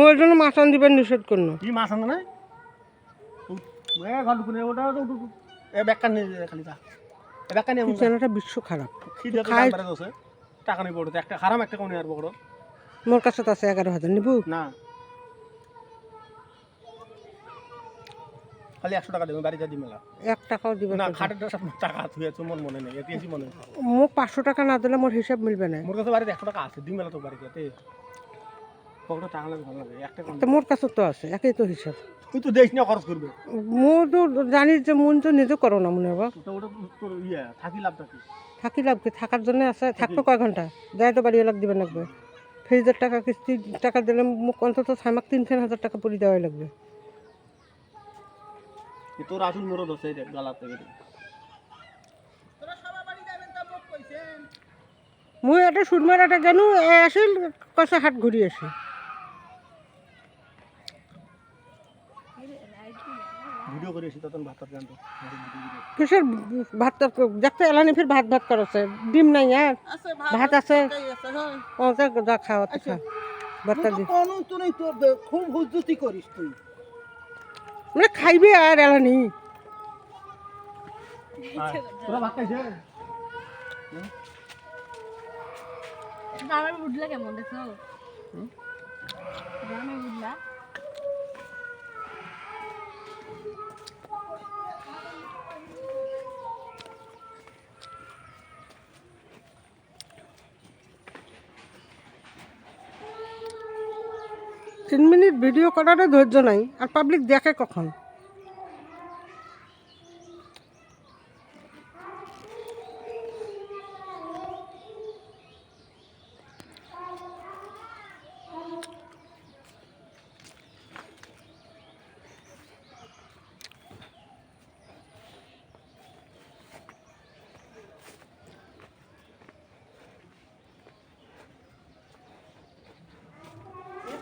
ওই জন্য মাছ আন দিবেন নিষেধ করল কি মাছ নিয়ে কিচেনটা বিশ্ব খারাপ। টাকা একটা হারাম একটা কোনে আর বড়? মোর কাছে আছে এগারো হাজার নিবু? না। খালি একশো টাকা দেবে বাড়িতে এক টাকাও দিবেন না খাটের সব টাকা থুয়েছে মন মনে নেই মনে মোক পাঁচশো টাকা না দিলে মোর হিসাব মিলবে না। মোর কাছে বাড়িতে একশো টাকা আছে দিই মেলা তো বাড়িতে পকেটে টাকা লাগে ভালো লাগে একটা কোন তো মোর কাছে তো আছে একই তো হিসাব। তুই তো দেশ নিয়ে খরচ করবে। মোর তো জানিস যে মন তো নিজে করো না মনে হবা ওটা ওটা তোর ইয়ে থাকি লাভটা কি? থাকি লাভ কি? থাকার জন্য আছে থাকতো কয় ঘণ্টা? যাই তো বাড়ি এলাক দিবেন লাগবে ফ্রিজের টাকা কিস্তি টাকা দিলে মোক অন্তত ছামাক তিন চার হাজার টাকা পরি দেওয়াই লাগবে। এ তোর আসল মোরদ হচ্ছে গালার থেকে। মুই এটা সুরমার এটা গেল এ আসিল কষা হাট ঘুরি আসি। ভিডিও করে এসে তখন ভাত টাত জানতো কিসের ভাত তর- দেখতে এলানি ফির ভাত ভাত করছে। ডিম নাই আর ভাত আছে ও যা যা খাওয়া তো খা। ভাতটা দি। কোনো তো নেই তোর খুব হুজুতি করিস তুই। মানে খাইবে আর এলানি। তোরা ভাত খাইছে? বুঝলা কেমন দেখছ গ্রামে বুঝলা তিন মিনিট ভিডিও করারও ধৈর্য নাই আর পাবলিক দেখে কখন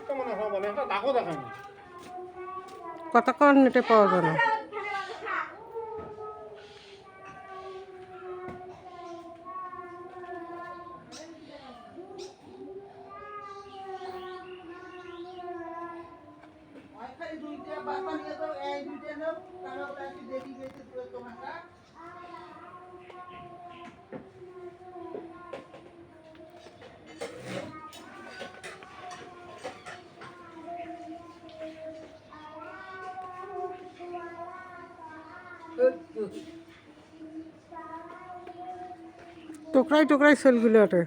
কেমন আছে মানে একটা কতক্ষণ নেটে পাওয়া যায় না? দুইটা বাসা নিয়ে তো এই দুইটা নাও তারা ওটা কি দেখি গেছে তোর টোকরাই টোকরাই সেলগুলো ওঠে